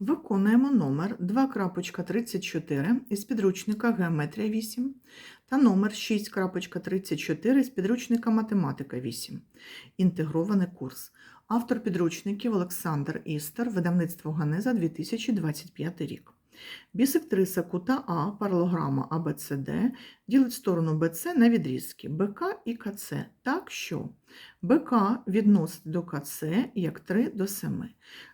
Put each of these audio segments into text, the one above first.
Виконуємо номер 2.34 із підручника Геометрія 8 та номер 6.34 із підручника Математика 8. Інтегрований курс. Автор підручників Олександр Істер, видавництво Ганеза 2025 рік. Бісектриса кута А, паралограма АБЦД ділить сторону БЦ на відрізки БК і КЦ так, що БК відносить до КЦ як 3 до 7.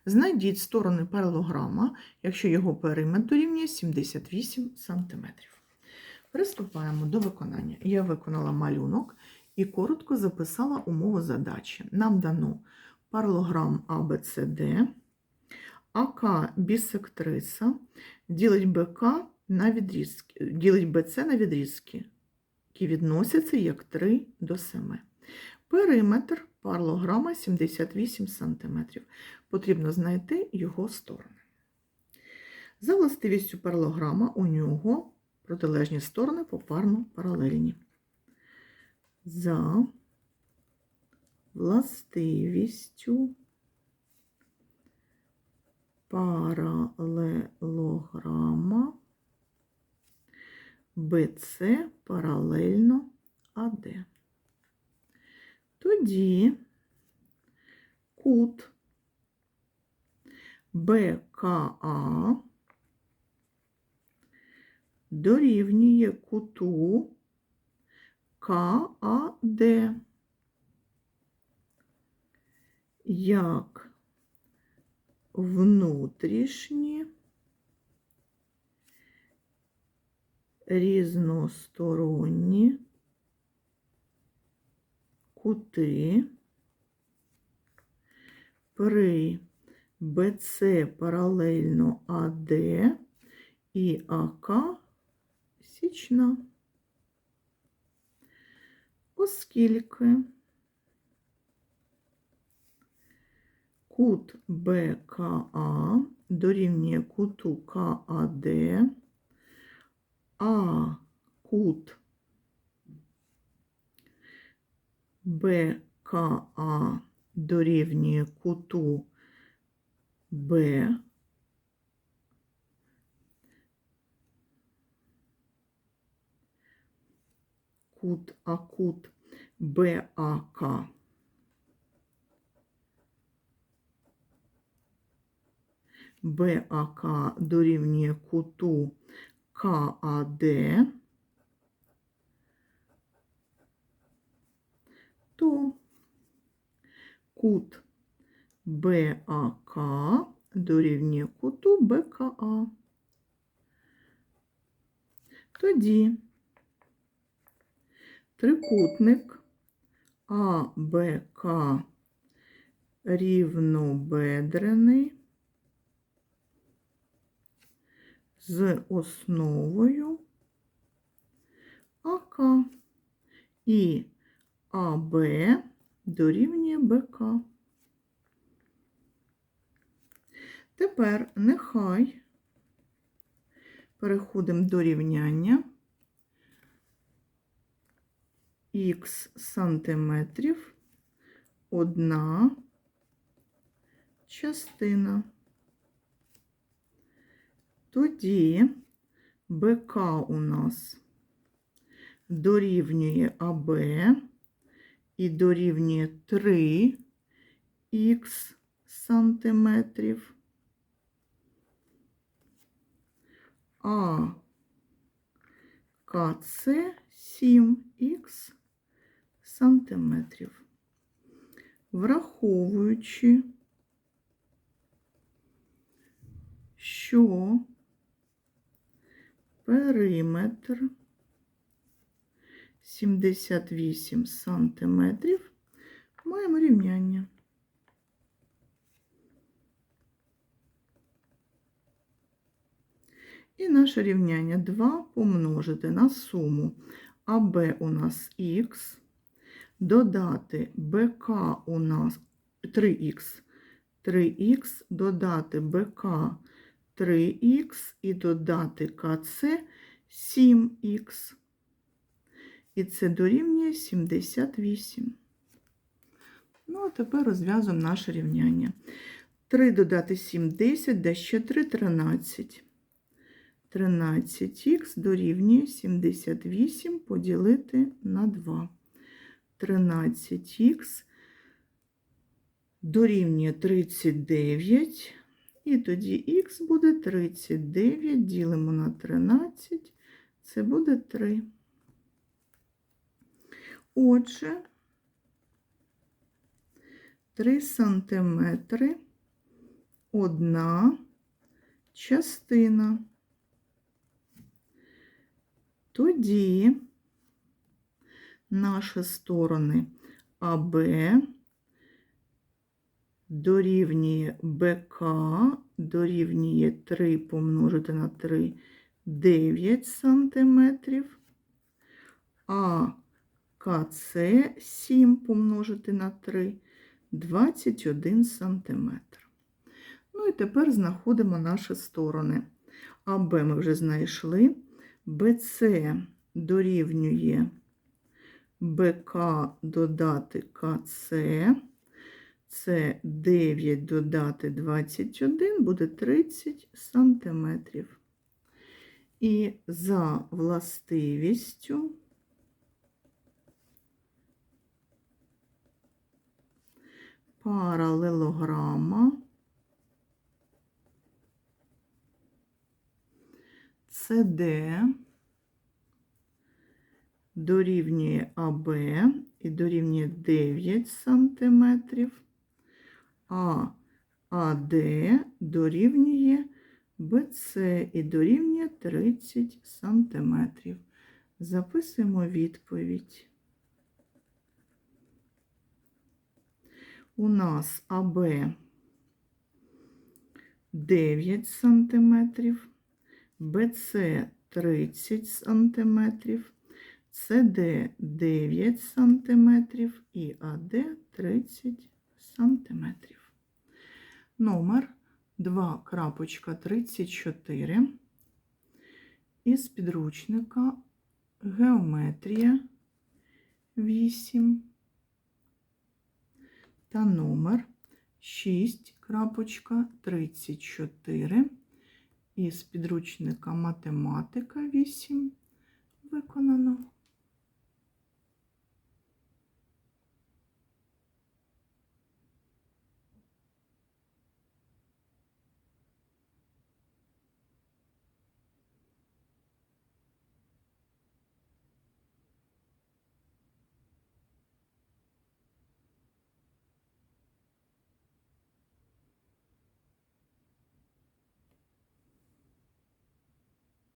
Знайдіть сторони паралограма, якщо його периметр дорівнює 78 см. Приступаємо до виконання. Я виконала малюнок і коротко записала умову задачі. Нам дано паралограм ABCD, АК бісектриса, ділить БК на відрізки, ділить БЦ на відрізки, які відносяться як 3 до 7. Периметр паралограма 78 см. Потрібно знайти його сторони. За властивістю паралограма у нього протилежні сторони попарно паралельні. За властивістю паралелограма BC паралельно АД. Тоді кут БКА дорівнює куту КАД як внутрішні різносторонні кути. При БЦ паралельно АД і АК січна, оскільки кут БКА дорівнює куту КАД, а кут БКА дорівнює куту Б. Кут А кут БАК БАК дорівнює куту КАД, то кут БАК дорівнює куту БКА. Тоді трикутник АБК рівнобедрений з основою АК і АБ дорівнює БК. Тепер нехай переходимо до рівняння х сантиметрів одна частина. Тоді БК у нас дорівнює АБ і дорівнює 3 х сантиметрів. А КЦ 7х сантиметрів. Враховуючи, що периметр. 78 сантиметрів, маємо рівняння. І наше рівняння 2 помножити на суму. АБ у нас х, додати БК у нас 3х, 3х, додати БК 3х і додати КЦ 7х. І це дорівнює 78. Ну, а тепер розв'язуємо наше рівняння. 3 додати 7 10, да ще 3 13. 13х дорівнює 78 поділити на 2. 13х дорівнює 39. І тоді х буде 39, ділимо на 13, це буде 3. Отже, 3 сантиметри одна частина. Тоді наші сторони АБ дорівнює БК, дорівнює 3 помножити на 3 9 сантиметрів, а КЦ 7 помножити на 3 21 сантиметр. Ну і тепер знаходимо наші сторони. АБ ми вже знайшли. БЦ дорівнює БК додати КЦ. Це 9 додати 21 буде 30 сантиметрів. І за властивістю паралелограма СД дорівнює АБ і дорівнює 9 сантиметрів, а АД дорівнює БЦ і дорівнює 30 сантиметрів. Записуємо відповідь. У нас АБ 9 сантиметрів, БЦ 30 сантиметрів, СД 9 сантиметрів і АД 30 сантиметрів. Номер 2.34 із підручника Геометрія 8 та номер 6.34 із підручника Математика 8 виконано.